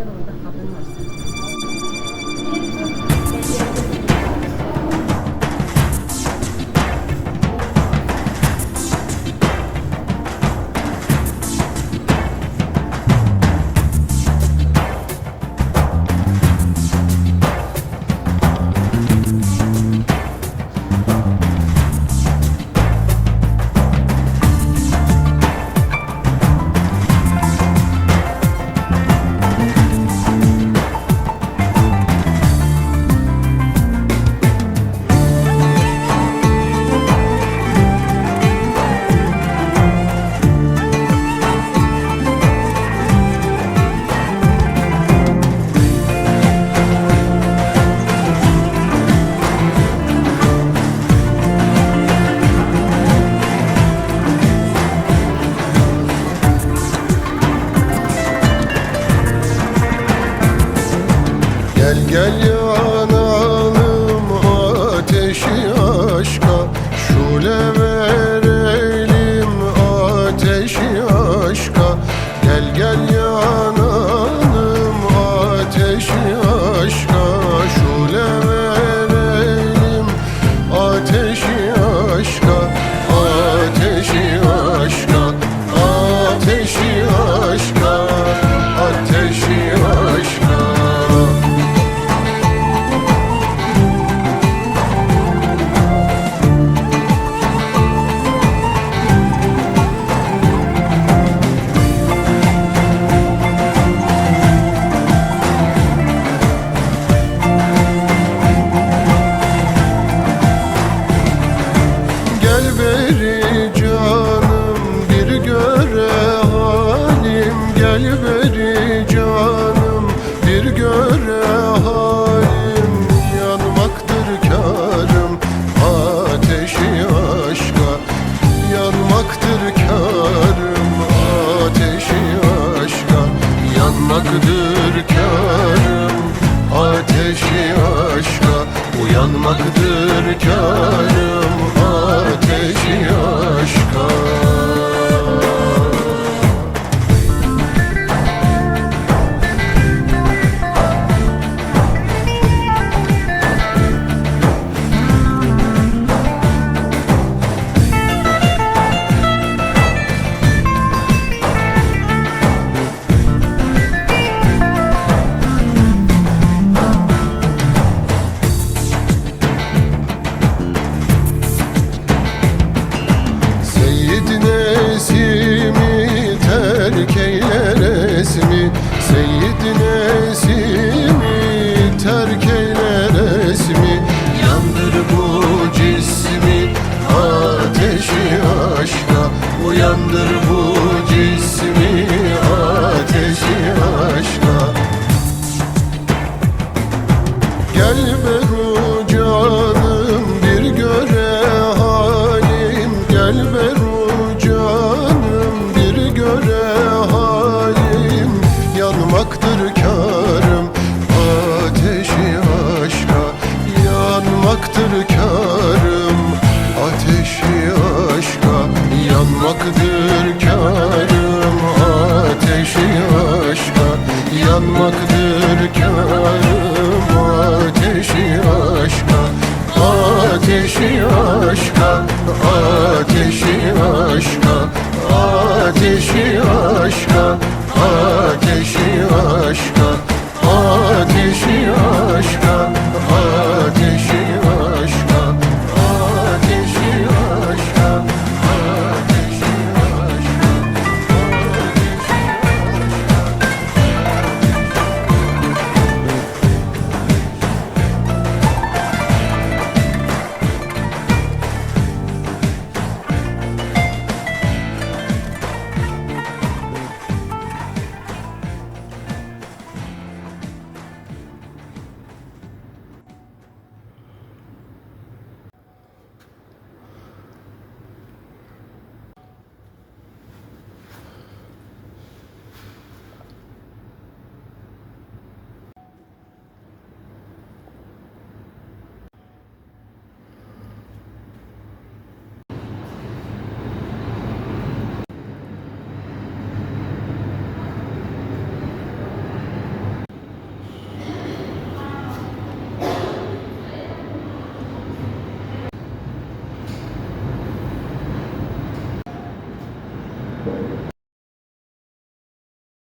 제가 오다 가보면 올 수 있어요. Gel yanalım ateşi aşka Şule verelim ateşi aşka. Gel gel yanalım ateşi aşka Şule verelim ateşi aşka. Ateşi aşka Ateşi aşka Ateşi aşka ateşi aşka Uyanmaktır karım ateşi aşka Yanmaktır karım ateşi aşka Yanmaktır karım ateşi aşka Yanmaktır karım ateşi aşka Ateşi aşka Ateşi aşka Ateşi aşka Ateşi